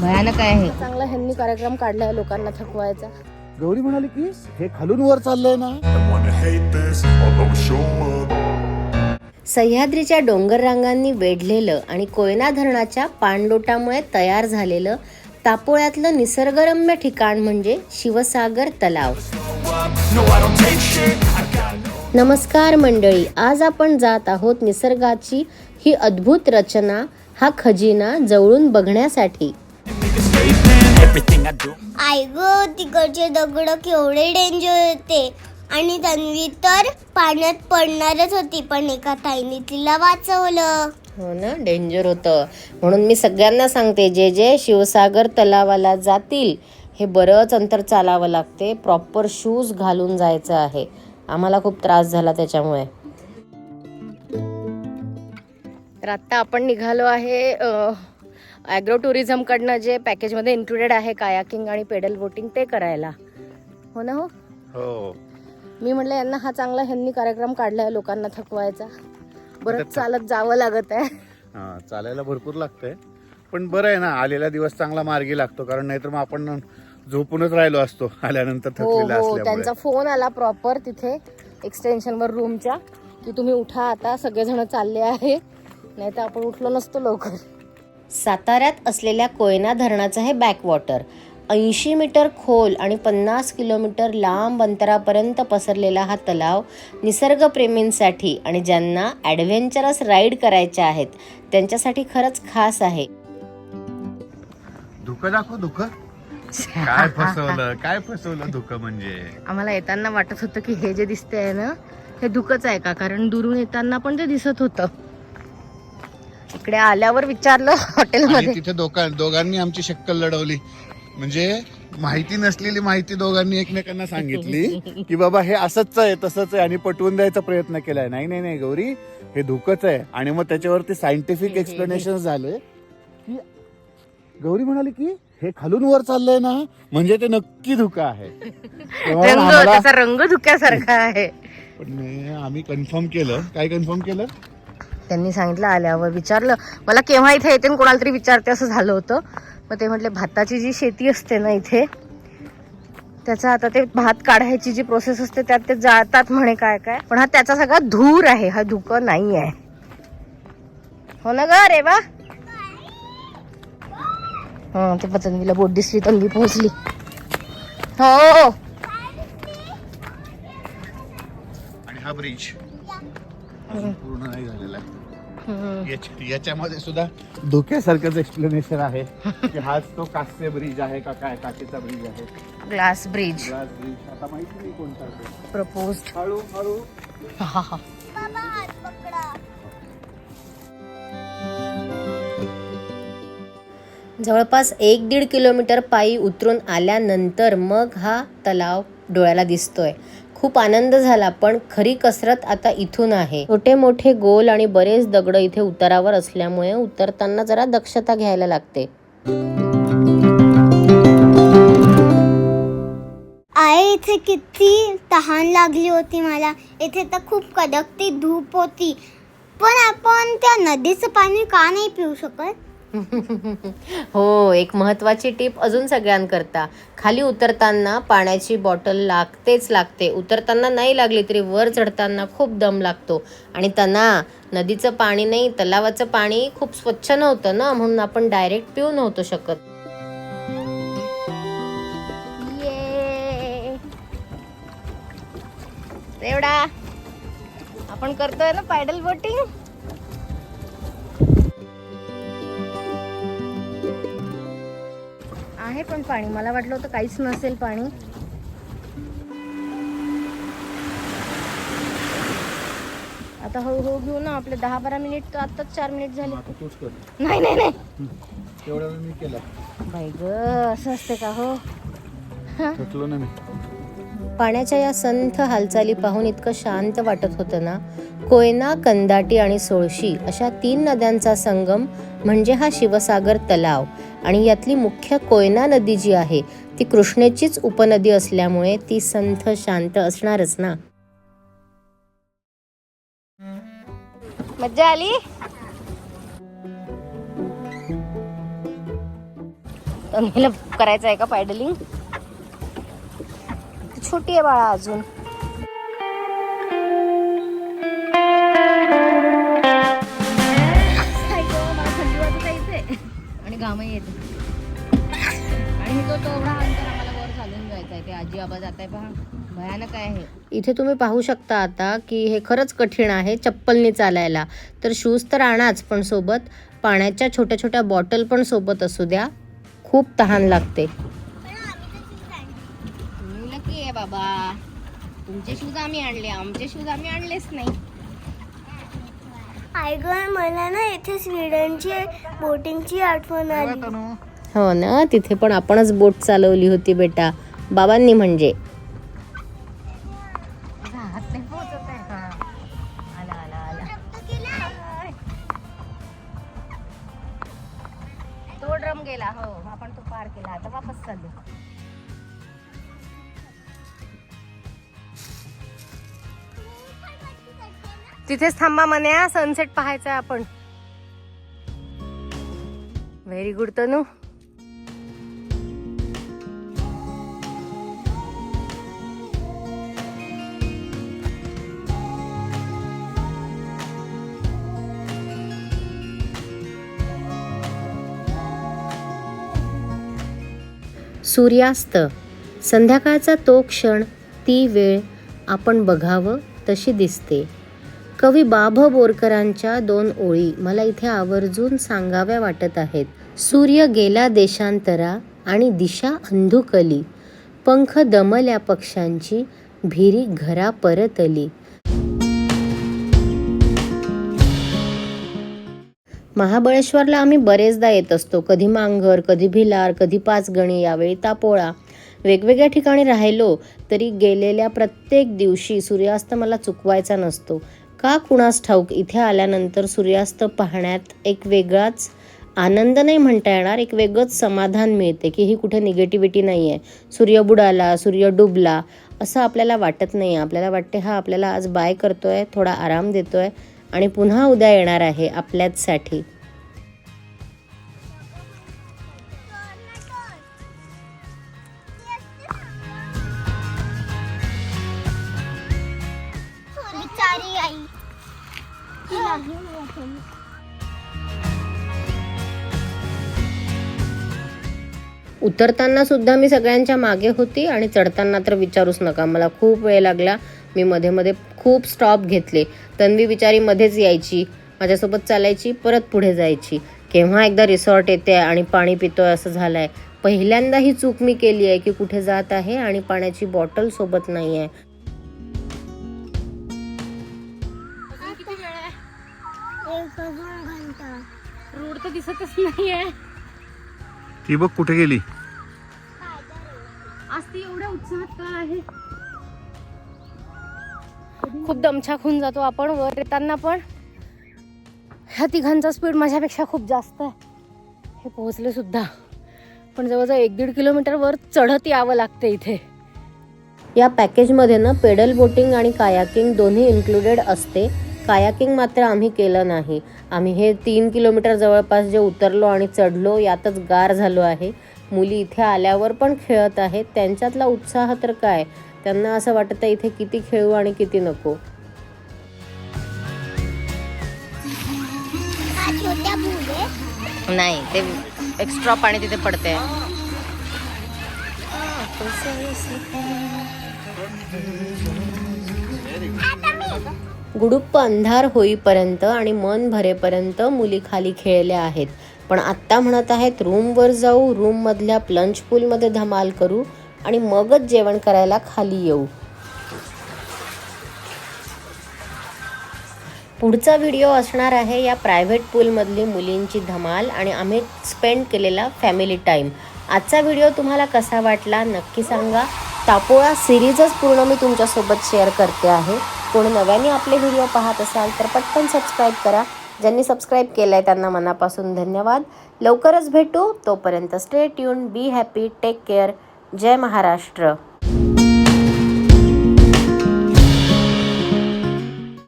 भयानक आहे चांगला ह्यांनी कार्यक्रम काढलाय लोकांना थकवायचा गौरी म्हणाली की हे खालून वर चाललंय ना. सह्याद्रीच्या डोंगर रांगांनी वेढलेलं आणि कोयना धरणाच्या पाणलोटामुळे तयार झालेलं तापोळ्यातलं निसर्गरम्य ठिकाण म्हणजे शिवसागर तलाव. नमस्कार मंडळी आज आपण जात आहोत निसर्गाची ही अद्भुत रचना हा खजिना जवळून बघण्यासाठी I do. आई ग तिकडचे दगड केवढे डेंजर होते. आणि तन्वी तर पाण्यात पडणारच होती पण एका ताईने तिला वाचवलं. हो ना डेंजर होतं. म्हणून मी सगळ्यांना सांगते जे जे शिवसागर तलावाला जातील हे बरंच अंतर चालावं लागते. प्रॉपर शूज घालून जायचं आहे. आम्हाला खूप त्रास झाला त्याच्यामुळे. तर आत्ता आपण निघालो आहे ॲग्रो टुरिझमकडनं जे पॅकेजमध्ये इन्क्लुडेड आहे कायाकिंग आणि पेडल बोटिंग ते करायला. हो ना हो? हो. मी म्हणलं यांना हा चांगला ह्यांनी कार्यक्रम काढलाय लोकांना थकवायचा. बरंच चालत जावं लागत आहे. हा चालायला भरपूर लागतंय. पण बरं आहे ना आलेला दिवस चांगला मार्गी लागतो कारण नाहीतर मग आपण झोपूनच राहिलो असतो आल्यानंतर हो थकलेला हो असल्यामुळे. त्यांचा फोन आला प्रॉपर तिथे एक्सटेन्शनवर रूमच्या की तुम्ही उठा आता सगळेजण चालले आहे. नाही तर आपण उठलो नसतो लवकर. साताऱ्यात असलेल्या कोयना धरणाचं हे बॅकवॉटर ऐंशी मीटर खोल आणि पन्नास किलोमीटर लांब अंतरापर्यंत पसरलेला हा तलाव निसर्गप्रेमींसाठी आणि ज्यांना ॲडव्हेंचरस राईड करायच्या आहेत त्यांच्यासाठी खरंच खास आहे. धुकं दाखव धुकं. काय फसवलं काय फसवलं धुकं म्हणजे? आम्हाला येताना वाटत होतं की हे जे दिसते आहे ना हे दुःखच आहे का? कारण दुरून येताना पण ते दिसत होतं. इकडे आल्यावर विचारलं हॉटेलमध्ये. तिथे दोघां दोघांनी आमची शक्कल लढवली. म्हणजे माहिती नसलेली माहिती दोघांनी एकमेकांना सांगितली की बाबा हे असंच आहे तसंच आहे आणि पटवून द्यायचा प्रयत्न केलाय. नाही नाही नाही गौरी हे धुकंच आहे. आणि मग त्याच्यावरती सायंटिफिक एक्सप्लेनेशन झाले की गौरी म्हणाली की हे खालून वर चाललंय ना म्हणजे ते नक्की धुकं आहे. रंग धुक्यासारखा आहे. पण आम्ही कन्फर्म केलं. काय कन्फर्म केलं? त्यांनी सांगितलं आल्यावर विचारलं. मला केव्हा इथे येते आणि कोणाला तरी विचारते असं झालं होतं. मग ते म्हटले भाताची जी शेती असते ना इथे त्याचा आता ते भात काढायची जी प्रोसेस असते त्यात ते जाळतात म्हणे काय काय. पण हा त्याचा सगळा धूर आहे हा धुकं नाही आहे. हो ना ग रे वा हा ते पतंगीला बोट दिसली तंगी पोहोचली. हो. हा ब्रिज पूर्ण नाही झालेला आहे. हम्म. याच्या- याच्यामध्ये सुद्धा धोक्यासारखंच एक्सप्लेनेशन आहे की हाच तो कास्य ब्रिज आहे का काय? काचेचा ब्रिज आहे. ग्लास ब्रिज ग्लास ब्रिज आता माहिती नाही कोणता आहे. प्रपोज हळू हळू बाबा हात पकडा. जवळपास एक दीड किलोमीटर पायी उतरून आल्यानंतर मग हा तलाव डोळ्याला दिसतोय. खूप आनंद झाला पण खरी कसरत आता इथून आहे. छोटे मोठे गोल आणि बरेच दगड इथे उतारावर असल्यामुळे उतरताना जरा दक्षता घ्यायला लागते. आहे इथे किती तहान लागली होती मला. इथे तर खूप कडकती धूप होती. पण आपण त्या नदीचं पाणी का नाही पिऊ शकत? हो एक महत्त्वाची टीप अजून सगळ्यांकरता. खाली उतरताना पाण्याची बॉटल लागतेच लागते. उतरताना नाही लागली तरी वर चढताना खूप दम लागतो. आणि त्यांना नदीचं पाणी नाही तलावाचं पाणी खूप स्वच्छ नव्हतं ना म्हणून आपण डायरेक्ट पिऊ नव्हतो शकत. एवढा. आपण करतोय ना पॅडल बोटिंग? आहे पण पाणी. मला वाटलं होतं काहीच नसेल पाणी. आता हळूहळू घेऊ ना आपले दहा बारा मिनिट तर आताच चार मिनिट झाले. नाही नाही नाही. बाई ग असं असते का हो. थकलो ना मी. पाण्याच्या या संथ हालचाली पाहून इतकं शांत वाटत होतं ना? कोयना कंदाटी आणि सोळशी अशा तीन नद्यांचा संगम म्हणजे हा शिवसागर तलाव. आणि यातली मुख्य कोयना नदी जी आहे ती कृष्णेचीच उपनदी असल्यामुळे ती संथ शांत असणारच ना? मज्जा आली? करायचं आहे का पॅडलिंग? छोटी आहे बाळा अजून. आणि घामही येते. आणि तो तेवढा अंतर आम्हाला वर चालून जायचा आहे ते आजी आबा जात आहे पहा. भयानक आहे इथे तुम्ही पाहू शकता आता की हे खरंच कठीण आहे चप्पलनी चालायला. तर शूज तर आणाच पण सोबत पाण्याच्या छोट्या छोट्या बॉटल पण सोबत असू द्या. खूप तहान लागते. लकी आहे बाबा. तुमचे शूज आम्ही आणले. आमचे शूज आम्ही आणलेच नाही. आय गं मला ना इथे स्वीडनची बोटिंगची आठवण आली. हो ना तिथे पण आपणच बोट चालवली होती बेटा. बाबांनी म्हणजे. हा. तो ड्रम गेला हो. आपण तो पार केला. आता वापस चालू तिथेच थांबा म्हणे सनसेट पाहायचा आपण. Very good Tanu. सूर्यास्त संध्याकाळचा तो क्षण ती वेळ आपण बघावं तशी दिसते. कवी बाभ बोरकरांच्या दोन ओळी मला इथे आवर्जून सांगाव्या वाटत आहेत. सूर्य गेला देशांतरा आणि दिशा अंधुकली. पंख दमल्या पक्ष्यांची भिरी घरा परतली. महाबळेश्वरला आम्ही बरेचदा येत असतो. कधी मांगर कधी भिलार कधी पाचगणी यावेळी तापोळा. वेगवेगळ्या ठिकाणी राहिलो तरी गेलेल्या प्रत्येक दिवशी सूर्यास्त मला चुकवायचा नसतो. का कुणास ठाऊक? इथे आल्यानंतर सूर्यास्त पाहण्यात एक वेगळाच आनंद नाही म्हणता येणार एक वेगळंच समाधान मिळते की ही कुठे निगेटिव्हिटी नाही आहे सूर्य बुडाला सूर्य डुबला असं आपल्याला वाटत नाही आपल्याला वाटते हा आपल्याला आज बाय करतो आहे थोडा आराम देतो आहे आणि पुन्हा उद्या येणार आहे आपल्याचसाठी. उतरताना सुद्धा मी सगळ्यांच्या मागे होती आणि चढताना तर विचारूच नका. मला खूप वेळ लागला. मी मध्ये मध्ये खूप स्टॉप घेतले. तन्वी बिचारी मध्येच यायची. माझ्यासोबत चालायची परत पुढे जायची. केव्हा एकदा रिसॉर्ट येते आणि पाणी पितोय असं झालंय. पहिल्यांदा ही चूक मी केली आहे की कुठे जात आहे आणि पाण्याची बॉटल सोबत नाही आहे. दिसतच नाही आहे ती बघ कुठे गेली. आज ती एवढ्या उत्साहात का आहे? खूप दमछाक होऊन जातो आपण वर येताना पण. ह्या तिघांचा स्पीड माझ्यापेक्षा खूप जास्त आहे. हे पोहोचले सुद्धा. पण जवळजवळ एक दीड किलोमीटर वर चढत यावं लागते इथे. या पॅकेजमध्ये ना पेडल बोटिंग आणि कायाकिंग दोन्ही इन्क्लुडेड असते. कायाकिंग मात्र आम्ही केलं नाही. आम्ही हे तीन किलोमीटर जवळपास जे उतरलो आणि चढलो यातच गार झालो आहे. मुली इथे आल्यावर पण खेळत आहेत. त्यांच्यातला उत्साह तर काय? त्यांना असं वाटतं इथे किती खेळू आणि किती नको. नाही ते एक्स्ट्रा पाणी तिथे पडते गुडुप्प अंधार होईपर्यंत आणि मन भरेपर्यंत मुली खाली खेळल्या आहेत. पण आत्ता म्हणत आहेत रूमवर जाऊ रूममधल्या प्लंच पूलमध्ये धमाल करू आणि मगच जेवण करायला खाली येऊ. पुढचा व्हिडिओ असणार आहे या प्रायव्हेट पूलमधली मुलींची धमाल आणि आम्ही स्पेंड केलेला फॅमिली टाईम आजचा व्हिडिओ तुम्हाला कसा वाटला नक्की सांगा. तापोळा सिरीजच पूर्ण मी तुमच्यासोबत शेअर करते आहे. कोण नव्याने आपले व्हिडिओ पाहत असाल तर पटकन सबस्क्राईब करा. ज्यांनी सबस्क्राईब केलं आहे त्यांना मनापासून धन्यवाद. लवकरच भेटू. तोपर्यंत stay tune be happy take care Jai Maharashtra.